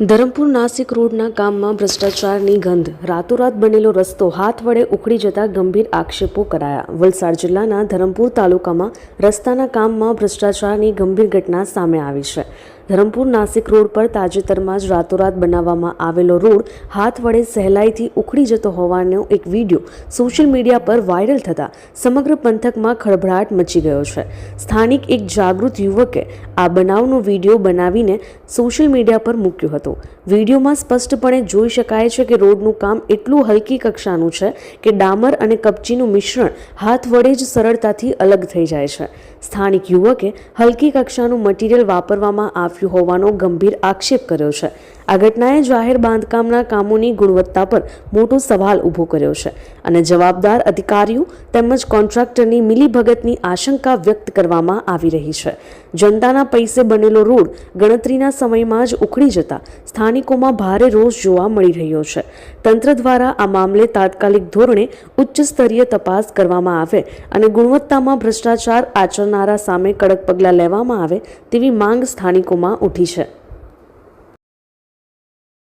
ધરમપુર નાસિક રોડના કામમાં ભ્રષ્ટાચારની ગંધ. રાતોરાત બનેલો રસ્તો હાથ વડે ઉખડી જતા ગંભીર આક્ષેપો કરાયા. વલસાડ જિલ્લાના ધરમપુર તાલુકામાં રસ્તાના કામમાં ભ્રષ્ટાચારની ગંભીર ઘટના સામે આવી છે. ધરમપુર નાસિક રોડ પર તાજેતરમાં જ રાતોરાત બનાવવામાં આવેલો રોડ હાથ વડે સહેલાઈથી ઉખડી જતો હોવાનો એક વીડિયો સોશિયલ મીડિયા પર વાયરલ થતાં સમગ્ર પંથકમાં ખળભળાટ મચી ગયો છે. સ્થાનિક એક જાગૃત યુવકે આ બનાવનો વીડિયો બનાવીને સોશિયલ મીડિયા પર મૂક્યો હતો. વિડીયોમાં સ્પષ્ટપણે જોઈ શકાય છે કે રોડનું કામ એટલું હલકી કક્ષાનું છે કે ડામર અને કપચીનું મિશ્રણ હાથ વડે જ સરળતાથી અલગ થઈ જાય છે. સ્થાનિક યુવકે હલકી કક્ષાનું મટીરિયલ વાપરવામાં આવ્યું હોવાનો ગંભીર આક્ષેપ કર્યો છે. આ ઘટનાએ જાહેર બાંધકામના કામોની ગુણવત્તા પર મોટો સવાલ ઊભો કર્યો છે અને જવાબદાર અધિકારીઓ તેમજ કોન્ટ્રાક્ટરની મિલીભગતની આશંકા વ્યક્ત કરવામાં આવી રહી છે. જનતાના પૈસે બનેલો રોડ ગણતરીના સમયમાં જ ઉખડી જતા સ્થાનિકોમાં ભારે રોષ જોવા મળી રહ્યો છે. તંત્ર દ્વારા આ મામલે તાત્કાલિક ધોરણે ઉચ્ચ સ્તરીય તપાસ કરવામાં આવે અને ગુણવત્તામાં ભ્રષ્ટાચાર આચરનારા સામે કડક પગલાં લેવામાં આવે તેવી માંગ સ્થાનિકોમાં ઉઠી છે.